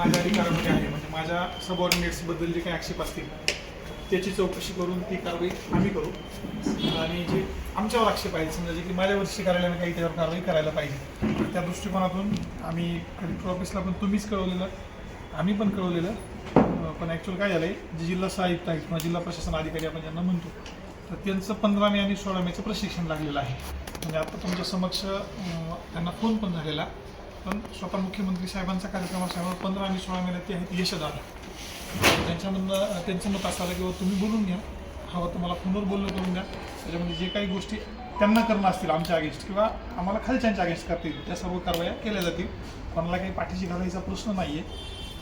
माझ्या अधिकारामध्ये आहे. म्हणजे माझ्या सबऑर्डिनेट्सबद्दल जे काही आक्षेप असतील त्याची चौकशी करून ती कारवाई आम्ही करू. आणि जे आमच्यावर आक्षेप आहेत समजा जे की माझ्या वरिष्ठ कार्यालयाने काही त्याच्यावर कारवाई करायला पाहिजे. त्या दृष्टिकोनातून आम्ही कलेक्टर ऑफिसला पण तुम्हीच कळवलेलं आम्ही पण कळवलेलं. पण ॲक्च्युअल काय झालं आहे जे जिल्हा सहाय्युक्त आहेत किंवा जिल्हा प्रशासन अधिकारी आपण ज्यांना म्हणतो तर त्यांचं पंधरा मे आणि सोळा मेचं प्रशिक्षण लागलेलं आहे. म्हणजे आता तुमच्या समक्ष त्यांना फोन पण झालेला. पण स्वतः मुख्यमंत्री साहेबांचा कार्यक्रम असल्यामुळे पंधरा आणि सोळा मेला ते आहेत यशदार त्यांच्यामधनं त्यांचं मत असं आलं की बाबा तुम्ही बोलून घ्या. हवं तर मला फोनवर बोलणं करून द्या. त्याच्यामध्ये जे काही गोष्टी त्यांना करणं असतील आमच्या अगेन्स्ट किंवा आम्हाला खालच्यांच्या अगेन्स्ट करता येईल त्या सर्व कारवाया केल्या जातील. कोणाला काही पाठीशी घालायचा प्रश्न नाही आहे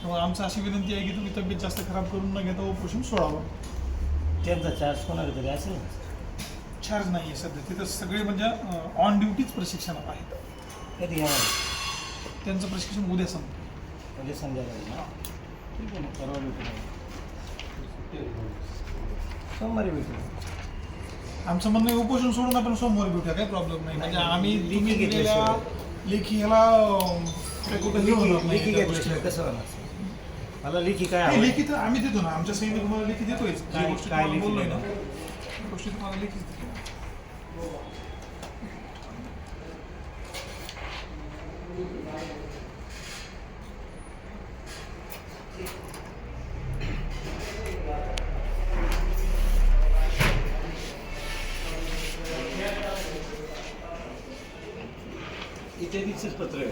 त्यामुळे आमचं अशी विनंती आहे की तुम्ही तब्येत जास्त खराब करून न घेता उपोषण सोडावं. त्यांचा चार्ज कोणाला तरी असेल? चार्ज नाही आहे सध्या. तिथं सगळे म्हणजे ऑन ड्युटीच प्रशिक्षणात आहेत. कधी त्यांचं प्रशिक्षण उद्या संपतं म्हणजे संध्याकाळी ना? ठीक आहे ना परवा भेटू सोमवारी भेटू आमचं म्हणणं उपोषण सोडून आपण सोमवारी भेटूया काही प्रॉब्लेम नाही. म्हणजे आम्ही लेखी घेतल्याशिवाय. लेखी ह्याला मला लिखी काय लेखी तर आम्ही देतो ना. आमच्या सैनिक तुम्हाला लेखी देतोय गोष्टी तुम्हाला लेखी बोललोय ना देणार? त्या गोष्टी तुम्हाला लेखीच देतो. इथे तिचंच पत्र आहे.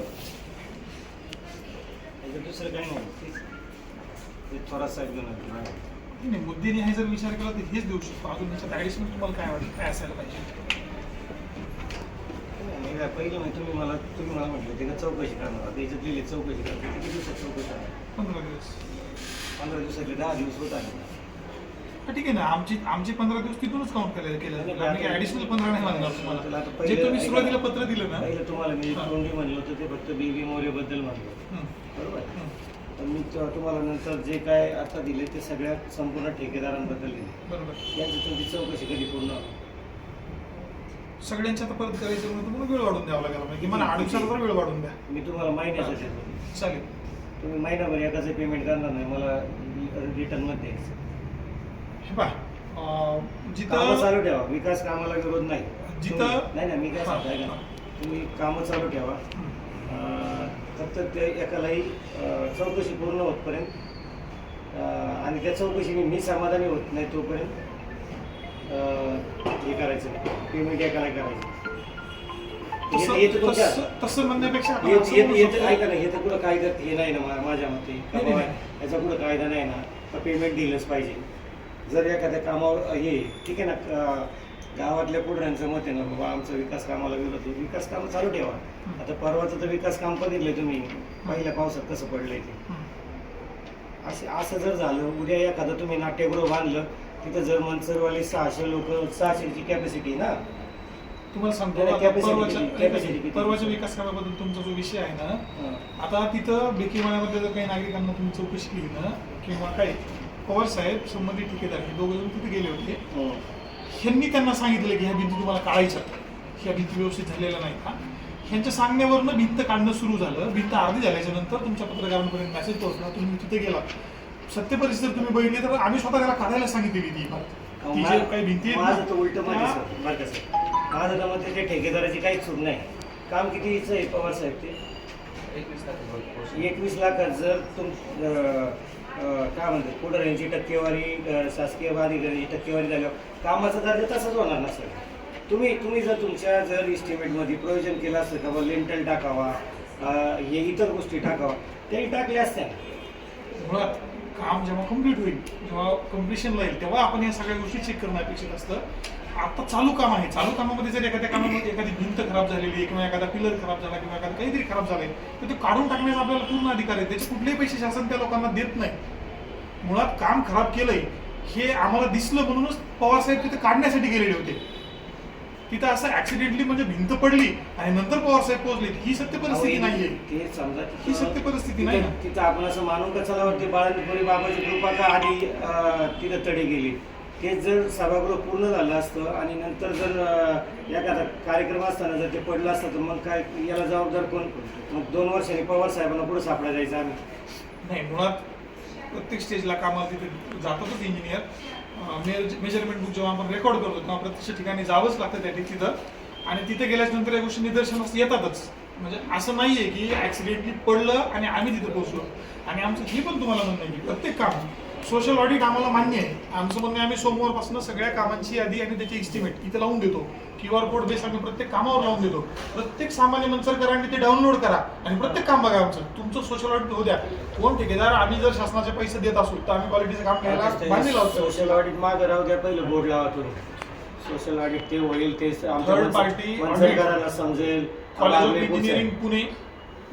याच्यात दुसरं काही नाही. तेच. ते थोडासा घेऊन आलो. नाही, नाही हे जर विचार केला तर हेच देऊ शकतो. अजून त्याच्यात ॲडिशनल तुम्हाला काय वाटतं? काय असायला पाहिजे? नाही, पहिलं म्हणजे तुम्ही मला तुम्ही मला म्हटलं ते का चौकशी करणार आता याच्यात लिहिले चौकशी करणार किती दिवसात चौकशी करणार पंधरा दिवस. पंधरा दिवसातले दहा दिवस होत आले. हा, ठीक आहे ना. आमची आमचे पंधरा दिवस तिथूनच काउंट केले केले. आम्ही ॲडिशनल पंधरा नाही मानणार तुला तुम्हाला. जे तुम्ही. सुरुवातीला पत्र दिलं ना. पहिलं तुम्हाला मी हा. तोंडी म्हणलं होतं ते फक्त बीबी मोरेबद्दल म्हणलो. हं, बरोबर? हं, पण मी त- तुम्हाला नंतर जे काय आता दिले ते सगळ्या संपूर्ण ठेकेदारांबद्दल दिले. बरोबर. यांची तुमची चौकशी कधी पूर्ण होणार? सगळ्यांच्या आता परत करायचं म्हणून तुम्हाला वेळ वाढून द्यावा लागेल म्हणजे मला तर वेळ वाढून द्या. मी तुम्हाला महिन्याचं देतो. चालेल. तुम्ही महिनाभर एकाचं पेमेंट करणार नाही मला रिटर्नमध्ये हे पहा अं, कामं जिथं चालू ठेवा विकास कामाला विरोध नाही. जिथं- तुम्ही- नाही नाही मी काय सांगतो ऐका ना. तुम्ही कामं चालू ठेवा. हं, अं, फक्त ते एकालाही अं, चौकशी पूर्ण होतपर्यंत अं, आणि त्या चौकशीने मी समाधानी होत नाही तोपर्यंत हे करायचं पेमेंट एकाला करायचं तसं म्हणण्यापेक्षा. ऐका ना हे तर कुठं कायदा हे नाही ना माझ्या मते. याचा कुठं कायदा नाही ना तर पेमेंट दिलंच पाहिजे जर एखाद्या कामावर हे ठीक आहे ना गावातल्या पुढऱ्यांचं मत आहे ना बाबा आमचं विकास कामाला विरोध. विकास कामं चालू ठेवा आता परवाचं तर विकास काम बघितलंय तुम्ही पहिल्या पावसात कसं पडलंय ते. असे असं जर झालं उद्या एखादं तुम्ही नाट्यगृह बांधलं तिथं जर मनसरवाले सहाशे लोक सहाशेची कॅपॅसिटी ना? तुम्हाला सांगतो नाही, आता capacity परवाच्या किती- capacity किती? परवाच्या विकास कामाबद्दल तुमचा जो विषय आहे ना हं. आता तिथं बेकीवाण्यामध्ये जर काही नागरिकांना तुम्ही चौकशी केली ना किंवा काय पवार साहेब संबंधित ठेकेदार हे दोघं जण तिथे गेले होते. हं. ह्यांनी त्यांना सांगितलं की ह्या भिंती तुम्हाला काढायच्या ह्या भिंती व्यवस्थित झालेल्या नाहीत का? ह्यांच्या सांगण्यावरनं भिंत काढणं सुरू झालं. भिंत अर्धी झाल्याच्यानंतर तुमच्या पत्रकारांपर्यंत मेसेज पोहोचला. तुम्ही तिथे गेला सत्य परिस्थिती तुम्ही बघितली तर आम्ही स्वतः त्याला काढायला सांगितलेली ती इमारत ती जे काही भिंती माझं तर उलट त्या- सर बरं का सर. माझं तर मते ते ठेकेदाराची काहीच चूक नाही. काम किती हिचं आहे पवार साहेब ते? एकवीस लाखात जर तुम अं, अं, काय म्हणतात पुढाऱ्यांची टक्केवारी अं, शासकीय अधिकाऱ्यांची टक्केवारी झाल्यावर कामाचा दर्जा तसाच होणार ना सर? तुम्ही तुम्ही जर तुमच्या जर इस्टिमेटमध्ये प्रयोजन केलं असतं का बा लेंटल टाकावा अं, हे इतर गोष्टी टाकावा त्यांनी टाकल्या असत्या मुळात काम जेव्हा कंप्लीट होईल जेव्हा कम्प्लिशनला येईल तेव्हा आपण या सगळ्या गोष्टी चेक करणं अपेक्षित असतं. आता चालू काम आहे. चालू कामामध्ये जर एखाद्या कामामध्ये एखादी भिंत खराब झालेली आहे किंवा एखादा पिलर खराब झाला किंवा एखादा काहीतरी खराब झालंय तर ते काढून टाकण्याचा आपल्याला पूर्ण अधिकार आहे. त्याचे कुठलेही पैसे शासन त्या लोकांना देत नाही. मुळात काम खराब केलंय हे आम्हाला दिसलं म्हणूनच पवार साहेब तिथे काढण्यासाठी गेलेले होते. तिथं असं ऍक्सिडेंटली म्हणजे भिंत पडली आणि नंतर पवार साहेब पोहोचले. ही सत्य परिस्थिती नाहीये. ते समजा ही सत्य परिस्थिती नाही ना. तिथं- आपण असं मानून का चलावरती बाळांपुरी बाबाची कृपा का आधी तिथं तडे गेली? तेच जर सभागृह पूर्ण झालं असतं आणि नंतर जर एखादा कार्यक्रम असताना जर ते पडलं असतं तर मग काय याला जबाबदार कोण? मग दोन वर्षांनी पवार साहेबांना पुढे सापडा जायचं आम्ही. नाही मुळात प्रत्येक स्टेजला कामाला तिथे जातातच इंजिनियर मेजरमेंट बुक जेव्हा आपण रेकॉर्ड करतो तेव्हा प्रत्यक्ष ठिकाणी जावंच लागतं त्या तिथं. आणि तिथे गेल्यानंतर या गोष्टी निदर्शनास येतातच. म्हणजे असं नाहीये की ऍक्सिडेंटली पडलं आणि आम्ही तिथे पोहोचलो. आणि आमचं हे पण तुम्हाला म्हणणं आहे की प्रत्येक काम सोशल ऑडिट आम्हाला मान्य आहे. आमचं म्हणणं आम्ही सोमवारपासून सगळ्या कामांची यादी आणि त्याची एस्टिमेट इथे लावून देतो. क्यू आर कोड बेस आम्ही प्रत्येक कामावर लावून देतो. प्रत्येक सामान्य मनसरकरांनी ते डाउनलोड करा आणि प्रत्येक काम बघा आमचं. तुमचं सोशल ऑडिट होऊ द्या. कोण ठेकेदार आम्ही जर शासनाचे पैसे देत असू तर आम्ही क्वालिटीचं काम लावतो. सोशल ऑडिट मागे राहू द्या पहिलं बोर्ड लावा तुम्ही. सोशल ऑडिट ते होईल ते party मनसरकरांना समजेल. College of engineering Pune.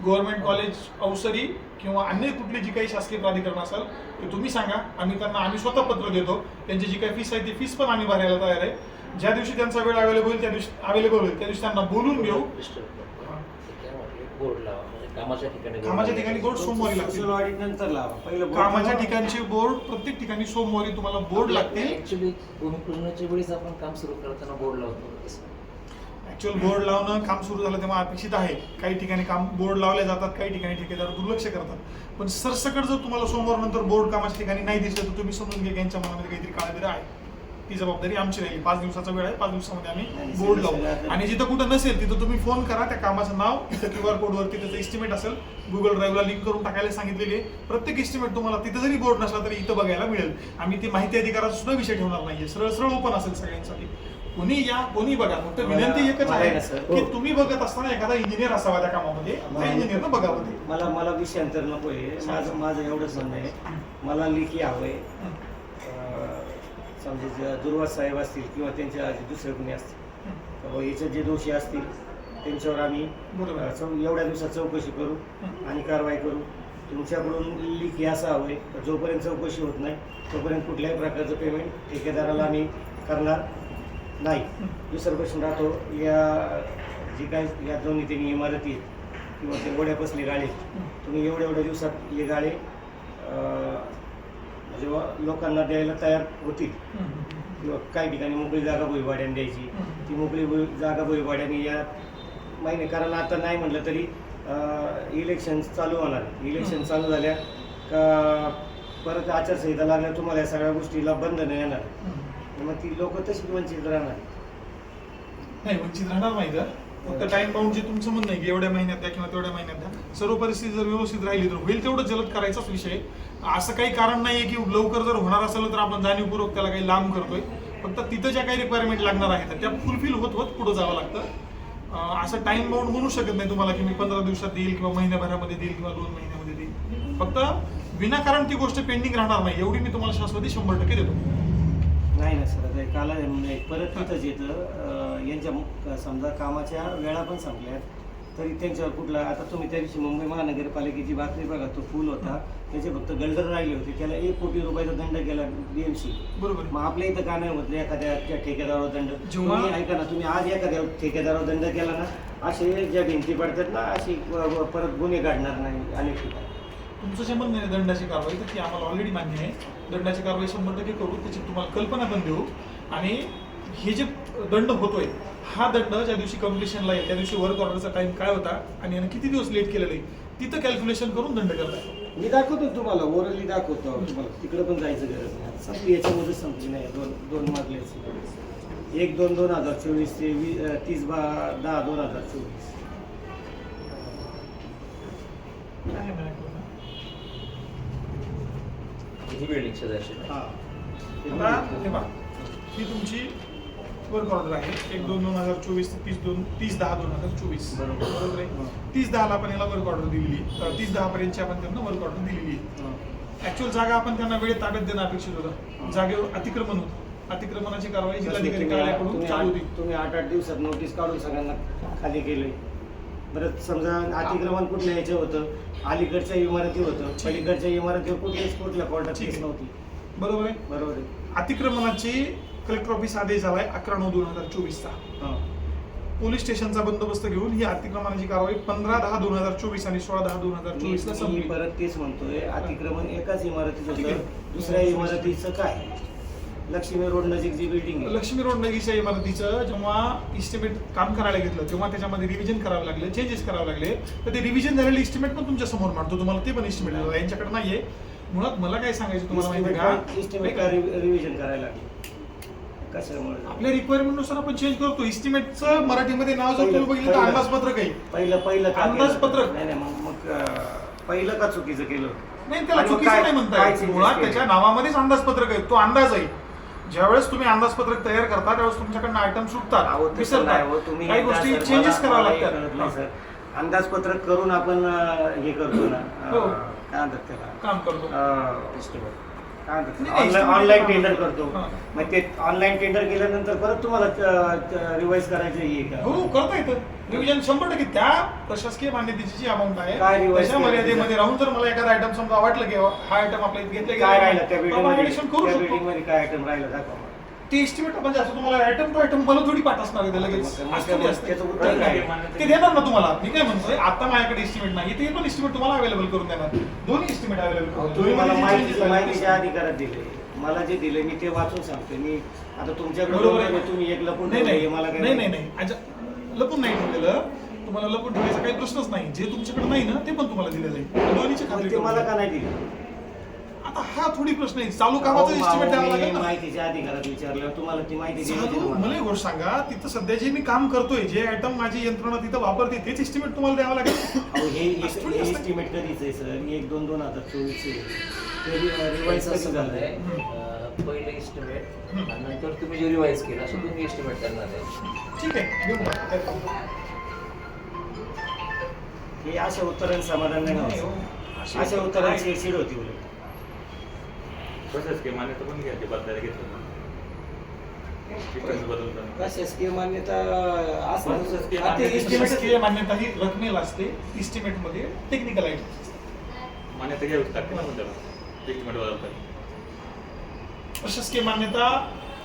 Government college Awasari किंवा अन्य कुठली जी काही शासकीय प्राधिकरण असेल ते तुम्ही सांगा. आम्ही त्यांना आम्ही स्वतः पत्र देतो. त्यांची जी काही फीस आहे ती फीस पण आम्ही भरायला तयार आहे. ज्या दिवशी त्यांचा वेळ अवेलेबल होईल त्या दिवशी अवेलेबल होईल त्या दिवशी त्यांना बोलून घेऊ. कामाच्या ठिकाणी कामाच्या ठिकाणी बोर्ड सोमवारी लागतील. नंतर लावा पहिलं कामाच्या ठिकाणचे बोर्ड प्रत्येक ठिकाणी सोमवारी तुम्हाला बोर्ड लागतील. ऍक्च्युली वेळेस आपण काम सुरू करताना बोर्ड लावतो? ऍक्च्युअल बोर्ड लावणं काम सुरू झालं तेव्हा अपेक्षित आहे. काही ठिकाणी काम बोर्ड लावले जातात काही ठिकाणी ठेकेदार दुर्लक्ष करतात. पण सरसकट जर तुम्हाला सोमवार नंतर बोर्ड कामाच्या ठिकाणी नाही दिसलं तर तुम्ही समजून घ्या यांच्या मनामध्ये काहीतरी काळबेर आहे. ती जबाबदारी आमची राहील. पाच दिवसाचा वेळ आहे पाच दिवसामध्ये आम्ही बोर्ड लावू. आणि जिथं कुठं नसेल तिथं तुम्ही फोन करा त्या कामाचं नाव तिथं क्यू आर कोडवरती त्याचं एस्टिमेट असेल गुगल ड्राईव्हला लिंक करून टाकायला सांगितलेली आहे. प्रत्येक एस्टिमेट तुम्हाला तिथं जरी बोर्ड नसला तरी इथं बघायला मिळेल. आम्ही ती माहिती अधिकाराचा सुद्धा विषय ठेवणार नाहीये. सरळ सरळ ओपन असेल सगळ्यांसाठी. कोणी या कोणी बघा. फक्त विनंती एकच आहे. की तुम्ही बघत असताना एखादा इंजिनियर असावा त्या कामामध्ये. त्या इंजिनियरनं बघावं ते मला मला विषयांतर नको आहे. माझं माझं एवढंच म्हणणं आहे. मला लेखी हवं आहे. समजा जे दुर्वास साहेब असतील किंवा त्यांच्या दुसरे कोणी असतील याचे जे दोषी असतील त्यांच्यावर आम्ही एवढ्या दिवसात चौकशी करू आणि कारवाई करू. तुमच्याकडून लेखी असं हवं आहे. का जोपर्यंत चौकशी होत नाही तोपर्यंत कुठल्याही प्रकारचं पेमेंट ठेकेदाराला आम्ही करणार नाही. दुसरा प्रश्न राहतो या जी काय या दोन्ही तिन्ही इमारती किंवा ते गोड्या बसले गाळे तुम्ही एवढ्या एवढ्या दिवसात हे गाळे जेव्हा लोकांना द्यायला तयार होतील. किंवा काही ठिकाणी मोकळी जागा भुईवाड्याने द्यायची. ती मोकळी भुई जागा भुईवाड्याने या महिने कारण आता नाही म्हटलं तरी इलेक्शन चालू होणार. इलेक्शन चालू झाल्या का परत आचारसंहिता लागल्या तुम्हाला या सगळ्या गोष्टीला बंधन येणार. मग ती लोक तशीच वंचित राहणार. नाही वंचित राहणार नाही तर. फक्त टाइम बाउंड जे तुमचं म्हणणं आहे की एवढ्या महिन्यात द्या किंवा तेवढ्या महिन्यात द्या सर्व परिस्थिती जर व्यवस्थित राहिली तर होईल तेवढं जलद करायचाच विषय. असं काही कारण नाहीये की लवकर जर होणार असेल तर आपण जाणीवपूर्वक त्याला काही लांब करतोय. फक्त तिथं ज्या काही रिक्वायरमेंट लागणार आहेत त्या फुलफिल होत होत पुढे जावं लागतं. असं टाइम बाउंड म्हणू शकत नाही तुम्हाला की मी पंधरा दिवसात देईल किंवा महिन्याभरामध्ये देईल किंवा दोन महिन्यामध्ये देईल. फक्त विनाकारण ती गोष्ट पेंडिंग राहणार नाही. एवढी मी तुम्हाला शाश्वती शंभर टक्के देतो. नाही ना सर आता काला परत तिथंच येतं. यांच्या समजा कामाच्या वेळा पण संपल्या तरी त्यांच्यावर कुठला आता तुम्ही त्या दिवशी मुंबई महानगरपालिकेची बातमी बघा तो पूल होता. त्याचे फक्त गल्डर राहिले होते. त्याला एक कोटी रुपयाचा दंड केला बीएमसी बरोबर. मग आपल्या इथं का नाही होत एखाद्या त्या ठेकेदारावर दंड? तुम्ही ऐका ना तुम्ही आज एखाद्या ठेकेदारावर दंड केला ना असे ज्या भिंती पडतात ना अशी परत गुन्हे काढणार नाही अनेक ठिकाणी. तुमचं जे म्हणणं आहे दंडाची कारवाई तर ती आम्हाला ऑलरेडी मान्य आहे. दंडाची कारवाई शंभर टक्के करू त्याची तुम्हाला कल्पना पण देऊ. आणि हे जे दंड होतोय हा दंड ज्या दिवशी कम्प्लिशनला आहे त्या दिवशी वर्क ऑर्डरचा टाइम काय होता आणि यानं किती दिवस लेट केलेलं आहे तिथं कॅल्क्युलेशन करून दंड करताय. मी दाखवतो तुम्हाला ओरली दाखवतो तुम्हाला. तिकडे पण जायचं गरज नाही. संपली याच्यामध्ये संपली नाही दोन दोन मागल्याची एक दोन दोन हजार चोवीस ते वी अं, तीस बा दहा दोन हजार चोवीस. किती बिल्डिंग हा. आता हे ही तुमची वर्क ऑर्डर आहे. एक दोन दोन हजार चोवीस ते तीस दोन तीस दहा दोन हजार चोवीस. बरोबर. आहे? तीस दहाला आपण याला वर्क ऑर्डर दिलेली. तीस दहा पर्यंतची आपण त्यांना वर्क ऑर्डर दिलेली आहे. ऍक्च्युअल जागा आपण त्यांना वेळेत ताब्यात देणं अपेक्षित होतं. जागेवर अतिक्रमण होतं. अतिक्रमणाची कारवाई जिल्हाधिकारी कार्यालयाकडून चालू आठ होती. तुम्ही आठ आठ दिवसात नोटीस काढून सगळ्यांना खाली केले बरं समजा अतिक्रमण कुठल्या याचं होतं? अलीकडच्या इमारती होतं. पलीकडच्या इमारतीवर कुठल्याच कुठल्या कोर्टात केस. नव्हती. बरोबर आहे. बरोबर आहे. अतिक्रमणाची कलेक्टर ऑफिस आदेश झालाय अकरा नऊ दोन हजार चोवीसचा. पोलीस स्टेशनचा बंदोबस्त घेऊन ही अतिक्रमणाची कारवाई पंधरा दहा दोन हजार चोवीस आणि सोळा दहा दोन हजार चोवीस ला मी संपली. परत तेच म्हणतोय अतिक्रमण एकाच. होतं दुसऱ्या इमारतीचं काय? लक्ष्मी रोड नजीक जी बिल्डिंग आहे. लक्ष्मी रोड नगीच्या इमारतीचं जेव्हा इस्टिमेट काम करायला घेतलं तेव्हा त्याच्यामध्ये रिव्हिजन करावे लागले चेंजेस करावे लागले. तर ते रिव्हिजन झालेले इस्टिमेट पण तुमच्यासमोर मांडतो. तुम्हाला ते पण इस्टिमेट यांच्याकडे नाहीये. मुळात मला काय सांगायचं तुम्हाला माहिती आहे इस्टिमेट का? रिव्हिजन करायला लागले? कशामुळे? आपल्या रिक्वायरमेंटनुसार आपण चेंज करतो. इस्टिमेटचं मराठीमध्ये नाव जर तुम्ही बघितलं तर. अंदाजपत्रक आहे. पहिलं पहिलं का केलं? अंदाजपत्रक. नाही नाही मग मग अं, पहिलं का चुकीचं केलं? नाही त्याला आणि मग चुकीचं काय- नाही म्हणता काय येत changes मुळात केले? त्याच्या नावामध्येच अंदाजपत्रक आहे. तो अंदाज आहे. ज्यावेळेस तुम्ही अंदाजपत्रक तयार करता त्यावेळेस तुमच्याकडनं आयटम सुटतात. हो, विसरतात काही गोष्टी चेंजेस कराव्या लागतात. अंदाजपत्रक करून आपण हे करतो ना. हो. काय म्हणतात त्याला? काम करतो. अं, काय म्हणतात? ऑनलाईन टेंडर करतो. मग ते ऑनलाईन टेंडर केल्यानंतर परत तुम्हाला रिवाईज करायचं आहे का हो करता येतं. रिव्हिजन शंभर टक्के त्या प्रशासकीय मान्यतेची जी अमाऊंट आहे काय revise त्याच्या? मर्यादेमध्ये राहून जर मला एखादा आयटम समजा वाटलं की हा आयटम आपल्या इथे घेतला काय राहिलं? त्या बिल्डिंग validation करू त्या शकतो. बिल्डिंगमध्ये काय आयटम राहिलं? दाखवा मला. ते एस्टिमेट म्हणजे असं तुम्हाला आयटम टू आयटम मला थोडी पाठ असणार आहे ते लगेच असतं. ते देणार ना तुम्हाला. मी काय म्हणतोय आता माझ्याकडे एस्टिमेट नाही ते पण एस्टिमेट तुम्हाला अवेलेबल करून देणार. दोन्ही एस्टिमेट अवेलेबल तुम्ही मला माहिती माहितीच्या अधिकारात दिले. मला जे दिले मी ते वाचून सांगतो मी आता तुमच्याकडे बरोबर आहे. बघून तुम्ही एक लपून नाही नाही. मला काय नाही नाही नाही. लपून नाही ठेवलेलं. तुम्हाला लपून ठेवायचा काही प्रश्नच नाही. जे तुमच्याकडे नाही ना ते पण तुम्हाला दिलं जाईल दोन्हीची मला. का नाही दिले? आता हा थोडी प्रश्न आहे. चालू कामाचा एस्टिमेट द्यावा लागेल ना. माहितीच्या अधिकारात विचारल्यावर तुम्हाला ती माहिती दिली चालू? मला मला. एक गोष्ट सांगा तिथं सध्या जे मी काम करतोय जे आयटम माझी यंत्रणा तिथं वापरते तेच एस्टिमेट तुम्हाला द्यावं लागेल? अहो, हे असं थोडी असतं. एस्टिमेट कधीच आहे सर एक दोन दोन हजार चोवीस रिवाईज संबंध झालंय? अं, पहिलं एस्टिमेट हम्म. आणि नंतर तुम्ही जे रिवाईज केलं असं तुम्ही एस्टिमेट करणार आहे. ठीक आहे. हे अशा उत्तरांनी समाधान नाही हो. व्हायचं. अशी- उत्तरांची एकशीड होती उलट. प्रशासकीय मान्यता पण घ्यायची बदलायला घेतलं बदलताना. प्रशासकीय मान्यता प्रशासकीय असणार मान्यता- ही रकमेला असते इस्टिमेटमध्ये टेक्निकल आयटम मान्यता घ्यावीच लागते ना पण त्याला ट्रीटमेंट बदलताना. प्रशासकीय मान्यता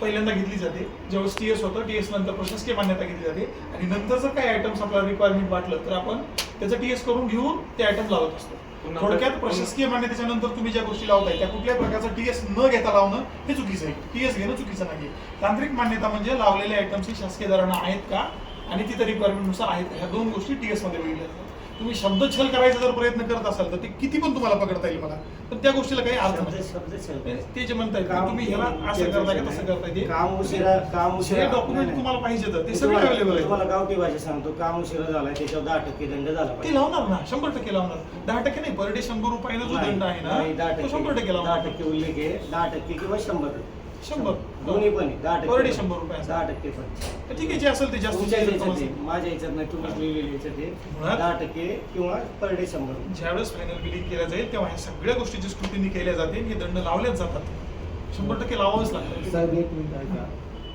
पहिल्यांदा घेतली जाते. ज्यावेळेस टी एस होतं टी एस नंतर प्रशासकीय मान्यता घेतली जाते. आणि नंतर जर काही आयटम्स आपल्याला रिक्वायरमेंट वाटलं तर आपण त्याचं टी एस करून घेऊन ते आयटम लावत असतो. थोडक्यात प्रशासकीय मान्यतेच्या नंतर तुम्ही ज्या गोष्टी लावताय त्या कुठल्याही प्रकारचा टी एस न घेता लावणं हे चुकीचं आहे. टी एस घेणं चुकीचं नाही तांत्रिक मान्यता म्हणजे लावलेले आयटम्स शासकीय दरानं आहेत का? आणि तिथं रिक्वायरमेंटनुसार आहेत का? ह्या दोन गोष्टी टी एसमध्ये जातात तुम्ही शब्दछल करायचा जर प्रयत्न करत असाल तर ते किती पण तुम्हाला पकडता येईल मला. पण त्या गोष्टीला काही अर्थ नाही. ते जे म्हणताय की तुम्ही ह्याला असं करताय तसं करताय? ते काम उशिरा काम उशिरा डॉक्युमेंट तुम्हाला पाहिजे तर ते. सगळे अवेलेबल आहे. तुम्हाला गावठी भाषा सांगतो काम उशिरा झालाय त्याच्यावर दहा टक्के दंड झाला ते लावणार ना शंभर टक्के लावणार. दहा टक्के नाही पर डे शंभर रुपयाला जो दंड आहे दहा ना तो टक्के शंभर टक्के दहा लावणार. टक्के उल्लेख आहे. दहा टक्के किंवा शंभर. शंभर. दोन्ही पण आहे, दहा टक्के पर डे पण. शंभर रुपयाचा. दहा टक्के पण तर ठीक आहे जे असेल ते जास्त तुमच्या याच्यात समजतं. आहे, माझ्या याच्यात नाही तुम्ही लिहिलेल्या याच्यात आहे. मुळात- दहा टक्के किंवा पर डे शंभर ज्यावेळेस फायनल बिलिंग केलं जाईल तेव्हा ह्या सगळ्या गोष्टीची स्क्रुटिनी केल्या जाते हे दंड लावल्याच जातात शंभर टक्के लावावंच लागतं साहेब एक मिनिट ऐका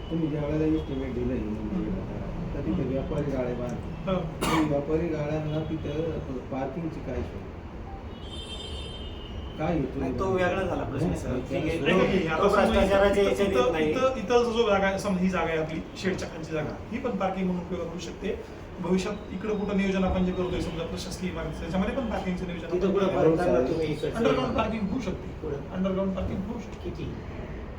तुम्ही ज्या वेळेला इस्टिमेट दिलं तर तिथे व्यापारी गाड्या बांध हं. व्यापारी गाड्यांना तिथं पार्किंगची काय सोय काय हेतू नाही, तो वेगळा झाला प्रश्न सर. ठीक आहे. नाही, नाही, आता तो समजा भ्रष्टाचाराच्या इथं- याच्यात येत इथं- नाही. इथं- इथं जो जागा आहे, समजा ही जागा आहे आपली शेडच्या खालची जागा ही पण पार्किंग म्हणून उपयोग होऊ शकते. भविष्यात इकडे कुठं नियोजन आपण जे करतोय समजा प्रशासकीय इमारत त्याच्यामध्ये पण पार्किंगचं नियोजन तिथं कुठं करणार तुम्ही अंडरग्राऊंड इकडचं? पार्किंग होऊ शकते. पुढे. अंडरग्राऊंड पार्किंग होऊ शकते. किती?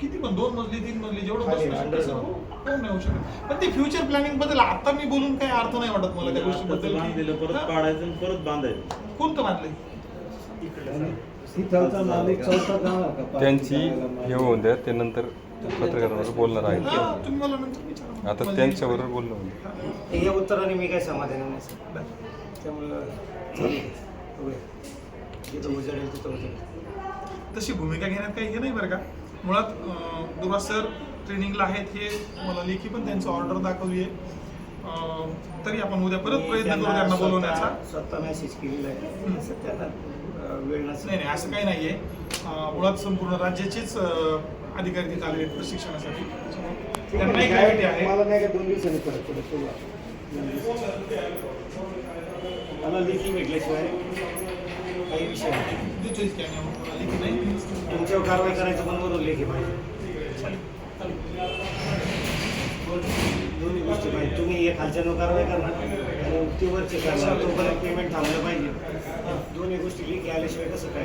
किती पण दोन मजली तीन मजली जेवढं खाली बसू शकतं underground. सगळं कोण नाही होऊ शकत. पण ते फ्युचर प्लॅनिंगबद्दल आता मी बोलून काही अर्थ नाही वाटत मला त्या गोष्टीबद्दल बांधलेलं की- परत हा? आणि परत बांधायचं. कोणतं बांधलंय? तिथलचा त्यांची? हे होऊन द्या ते नंतर पत्रकारांवर बोलणार आहेत. आता त्यांच्याबरोबर बोलणं होईल. या उत्तराने मी काय समाधानी नाही. त्यामुळं तशी भूमिका घेण्यात काही हे नाही बरं का? मुळात अं, दुर्वा सर ट्रेनिंगला आहेत हे मला लेखी पण त्यांचं ऑर्डर दाखवली आहे तरी आपण उद्या परत प्रयत्न करू त्यांना बोलवण्याचा. स्वतः मेसेज केलेला आहे. वेळ नसेल नाही नाही असं काही नाहीये. अं, मुळात संपूर्ण राज्याचेच अधिकारी तिथे आलेले आहेत प्रशिक्षणासाठी. ठीक त्यांना आहे, आहे. मला नाही का दोन दिवसांनी परत परत. मला लेखी भेटल्याशिवाय काही विषय नाही. लेखी नाही. तुमच्यावर कारवाई करायचं पण बरोबर लेखी पाहिजे. दोन्ही गोष्टी पाहिजे. तुम्ही एक खालच्यानं कारवाई करणार आणि ती वरची करणार तोपर्यंत पेमेंट थांबलं पाहिजे. दोन्ही गोष्टी लेखी आल्याशिवाय कसं काय?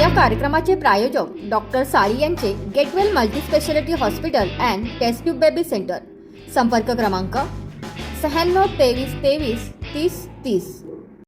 या कार्यक्रमाचे प्रायोजक डॉक्टर साळी यांचे get well multispeciality hospital and test baby centre. संपर्क क्रमांक शहाण्णव तेवीस तेवीस तीस तीस.